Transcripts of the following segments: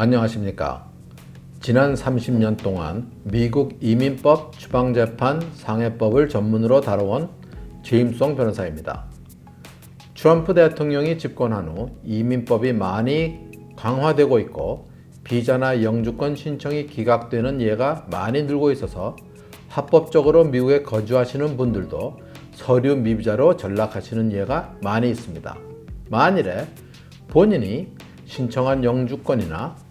안녕하십니까. 지난 30년 동안 미국 이민법, 추방재판, 상해법을 전문으로 다뤄온 제임송 변호사입니다. 트럼프 대통령이 집권한 후 이민법이 많이 강화되고 있고 비자나 영주권 신청이 기각되는 예가 많이 늘고 있어서 합법적으로 미국에 거주하시는 분들도 서류 미비자로 전락하시는 예가 많이 있습니다. 만일에 본인이 신청한 영주권이나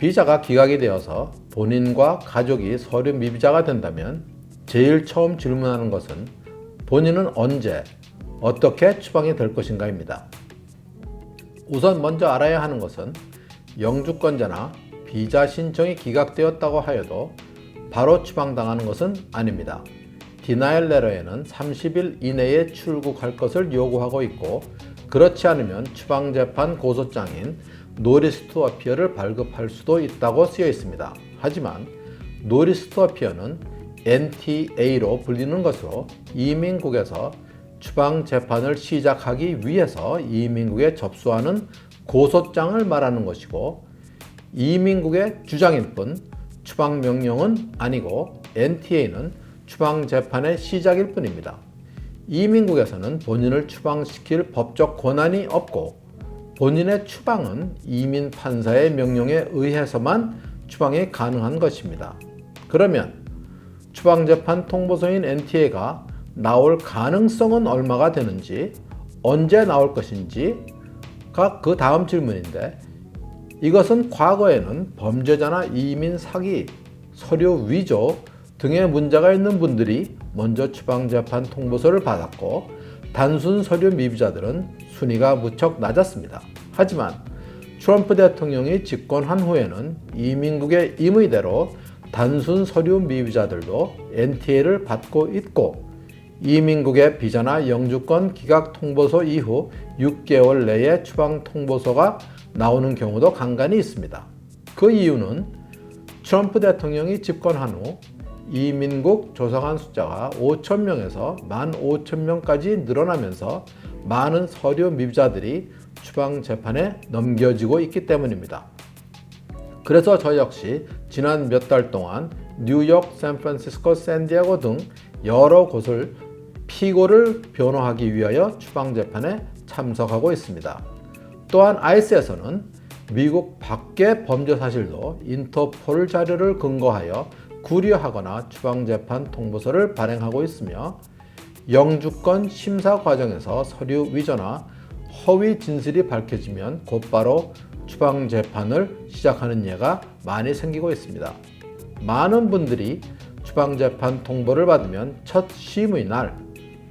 비자가 기각이 되어서 본인과 가족이 서류 미비자가 된다면 제일 처음 질문하는 것은 본인은 언제 어떻게 추방이 될 것인가입니다. 우선 먼저 알아야 하는 것은 영주권자나 비자 신청이 기각되었다고 하여도 바로 추방당하는 것은 아닙니다. 디나일 레터에는 30일 이내에 출국할 것을 요구하고 있고 그렇지 않으면 추방재판 고소장인 노리스트 어피어를 발급할 수도 있다고 쓰여 있습니다. 하지만 노리스트 어피어는 NTA로 불리는 것으로 이민국에서 추방 재판을 시작하기 위해서 이민국에 접수하는 고소장을 말하는 것이고 이민국의 주장일 뿐 추방 명령은 아니고 NTA는 추방 재판의 시작일 뿐입니다. 이민국에서는 본인을 추방시킬 법적 권한이 없고 본인의 추방은 이민 판사의 명령에 의해서만 추방이 가능한 것입니다. 그러면 추방재판 통보서인 NTA가 나올 가능성은 얼마가 되는지, 언제 나올 것인지가 그 다음 질문인데, 이것은 과거에는 범죄자나 이민 사기, 서류 위조 등의 문제가 있는 분들이 먼저 추방재판 통보서를 받았고, 단순 서류 미비자들은 순위가 무척 낮았습니다. 하지만 트럼프 대통령이 집권한 후에는 이민국의 임의대로 단순 서류 미비자들도 NTA를 받고 있고 이민국의 비자나 영주권 기각 통보서 이후 6개월 내에 추방 통보서가 나오는 경우도 간간히 있습니다. 그 이유는 트럼프 대통령이 집권한 후 이민국 조사관 숫자가 5천 명에서 1만 5천 명까지 늘어나면서 많은 서류 미비자들이 추방 재판에 넘겨지고 있기 때문입니다. 그래서 저 역시 지난 몇 달 동안 뉴욕, 샌프란시스코, 샌디에고 등 여러 곳을 피고를 변호하기 위하여 추방 재판에 참석하고 있습니다. 또한 아이스에서는 미국 밖의 범죄 사실도 인터폴 자료를 근거하여 구려하거나 추방재판 통보서를 발행하고 있으며 영주권 심사 과정에서 서류 위조나 허위 진술이 밝혀지면 곧바로 추방재판을 시작하는 예가 많이 생기고 있습니다. 많은 분들이 추방재판 통보를 받으면 첫 심의 날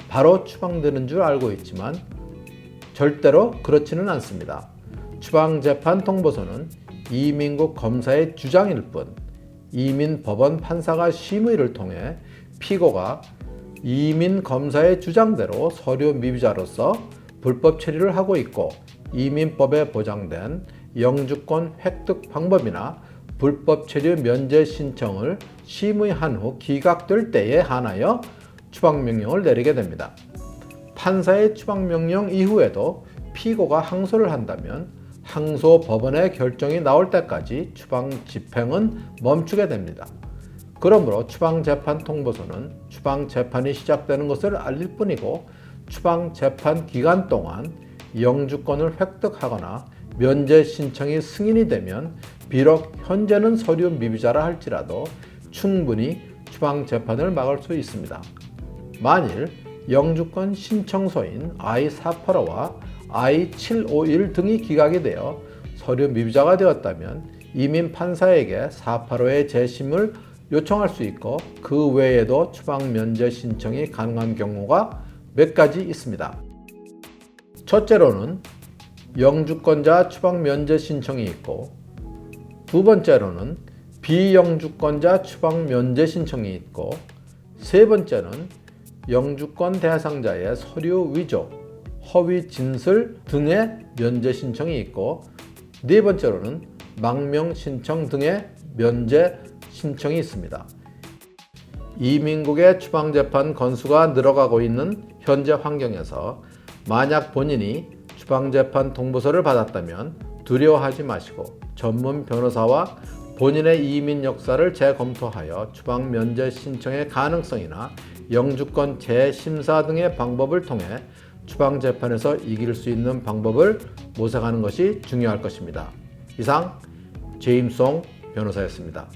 바로 추방되는 줄 알고 있지만 절대로 그렇지는 않습니다. 추방재판 통보서는 이민국 검사의 주장일 뿐 이민 법원 판사가 심의를 통해 피고가 이민 검사의 주장대로 서류 미비자로서 불법 처리를 하고 있고 이민법에 보장된 영주권 획득 방법이나 불법 체류 면제 신청을 심의한 후 기각될 때에 한하여 추방명령을 내리게 됩니다. 판사의 추방명령 이후에도 피고가 항소를 한다면 항소 법원의 결정이 나올 때까지 추방 집행은 멈추게 됩니다. 그러므로 추방 재판 통보서는 추방 재판이 시작되는 것을 알릴 뿐이고 추방 재판 기간 동안 영주권을 획득하거나 면제 신청이 승인이 되면 비록 현재는 서류 미비자라 할지라도 충분히 추방 재판을 막을 수 있습니다. 만일 영주권 신청서인 I-485와 I-751 등이 기각이 되어 서류 미비자가 되었다면 이민 판사에게 485의 재심을 요청할 수 있고 그 외에도 추방 면제 신청이 가능한 경우가 몇 가지 있습니다. 첫째로는 영주권자 추방 면제 신청이 있고 두 번째로는 비영주권자 추방 면제 신청이 있고 세 번째는 영주권 대상자의 서류 위조, 허위 진술 등의 면제 신청이 있고 네 번째로는 망명 신청 등의 면제 신청이 있습니다. 이민국의 추방 재판 건수가 늘어가고 있는 현재 환경에서 만약 본인이 추방 재판 통보서를 받았다면 두려워하지 마시고 전문 변호사와 본인의 이민 역사를 재검토하여 추방 면제 신청의 가능성이나 영주권 재심사 등의 방법을 통해 추방 재판에서 이길 수 있는 방법을 모색하는 것이 중요할 것입니다. 이상 제임송 변호사였습니다.